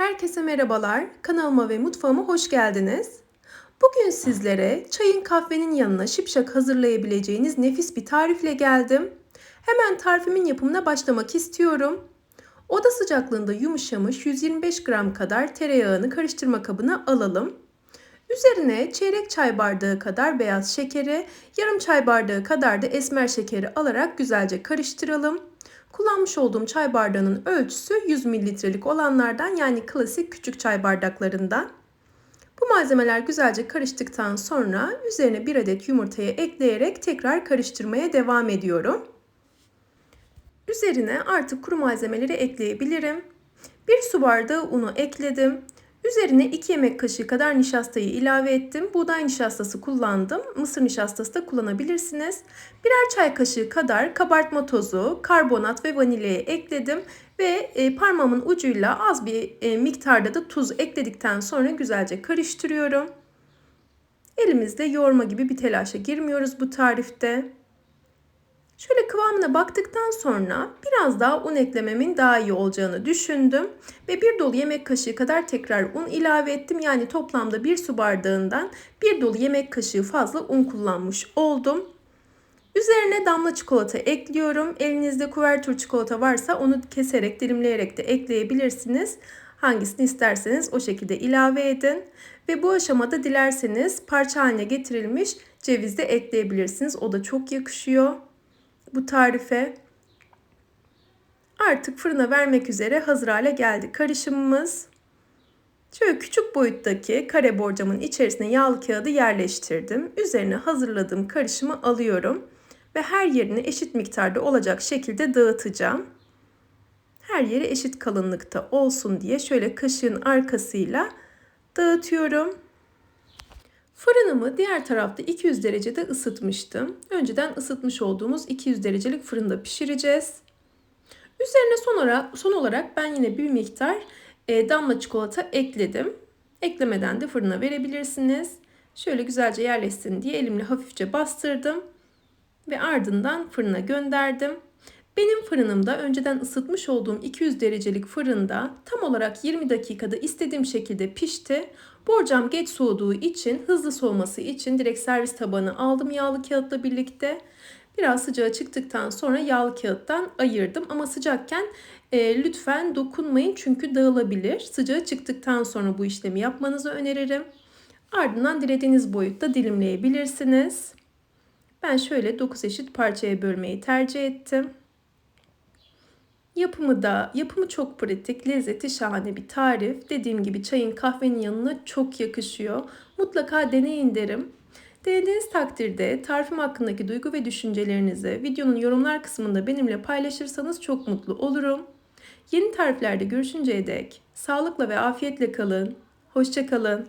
Herkese merhabalar. Kanalıma ve mutfağıma hoş geldiniz. Bugün sizlere çayın kahvenin yanına şipşak hazırlayabileceğiniz nefis bir tarifle geldim. Hemen tarifimin yapımına başlamak istiyorum. Oda sıcaklığında yumuşamış 125 gram kadar tereyağını karıştırma kabına alalım. Üzerine çeyrek çay bardağı kadar beyaz şekeri, yarım çay bardağı kadar da esmer şekeri alarak güzelce karıştıralım. Kullanmış olduğum çay bardağının ölçüsü 100 mililitrelik olanlardan yani klasik küçük çay bardaklarından. Bu malzemeler güzelce karıştıktan sonra üzerine bir adet yumurtayı ekleyerek tekrar karıştırmaya devam ediyorum. Üzerine artık kuru malzemeleri ekleyebilirim. Bir su bardağı unu ekledim. Üzerine 2 yemek kaşığı kadar nişastayı ilave ettim. Buğday nişastası kullandım. Mısır nişastası da kullanabilirsiniz. Birer çay kaşığı kadar kabartma tozu, karbonat ve vanilyayı ekledim. Ve e, parmağımın ucuyla az bir e, miktarda da tuz ekledikten sonra güzelce karıştırıyorum. Elimizde yoğurma gibi bir telaşa girmiyoruz bu tarifte. Şöyle kıvamına baktıktan sonra biraz daha un eklememin daha iyi olacağını düşündüm. Ve bir dolu yemek kaşığı kadar tekrar un ilave ettim. Yani toplamda bir su bardağından bir dolu yemek kaşığı fazla un kullanmış oldum. Üzerine damla çikolata ekliyorum. Elinizde kuvertür çikolata varsa onu keserek, dilimleyerek de ekleyebilirsiniz. Hangisini isterseniz o şekilde ilave edin. Ve bu aşamada dilerseniz parça haline getirilmiş ceviz de ekleyebilirsiniz. O da çok yakışıyor bu tarife. Artık fırına vermek üzere hazır hale geldi karışımımız. Şöyle küçük boyuttaki kare borcamın içerisine yağlı kağıdı yerleştirdim. Üzerine hazırladığım karışımı alıyorum ve her yerine eşit miktarda olacak şekilde dağıtacağım. Her yeri eşit kalınlıkta olsun diye şöyle kaşığın arkasıyla dağıtıyorum. Fırınımı diğer tarafta 200 derecede ısıtmıştım. Önceden ısıtmış olduğumuz 200 derecelik fırında pişireceğiz. Üzerine son olarak, son olarak ben yine bir miktar e, damla çikolata ekledim. Eklemeden de fırına verebilirsiniz. Şöyle güzelce yerleşsin diye elimle hafifçe bastırdım ve ardından fırına gönderdim. Benim fırınımda önceden ısıtmış olduğum 200 derecelik fırında tam olarak 20 dakikada istediğim şekilde pişti. Borcam geç soğuduğu için hızlı soğuması için direkt servis tabanı aldım yağlı kağıtla birlikte. Biraz sıcağı çıktıktan sonra yağlı kağıttan ayırdım ama sıcakken e, lütfen dokunmayın çünkü dağılabilir. Sıcağı çıktıktan sonra bu işlemi yapmanızı öneririm. Ardından dilediğiniz boyutta dilimleyebilirsiniz. Ben şöyle 9 eşit parçaya bölmeyi tercih ettim. Yapımı da, yapımı çok pratik, lezzeti şahane bir tarif. Dediğim gibi çayın kahvenin yanına çok yakışıyor. Mutlaka deneyin derim. Denediğiniz takdirde tarifim hakkındaki duygu ve düşüncelerinizi videonun yorumlar kısmında benimle paylaşırsanız çok mutlu olurum. Yeni tariflerde görüşünceye dek sağlıkla ve afiyetle kalın. Hoşçakalın.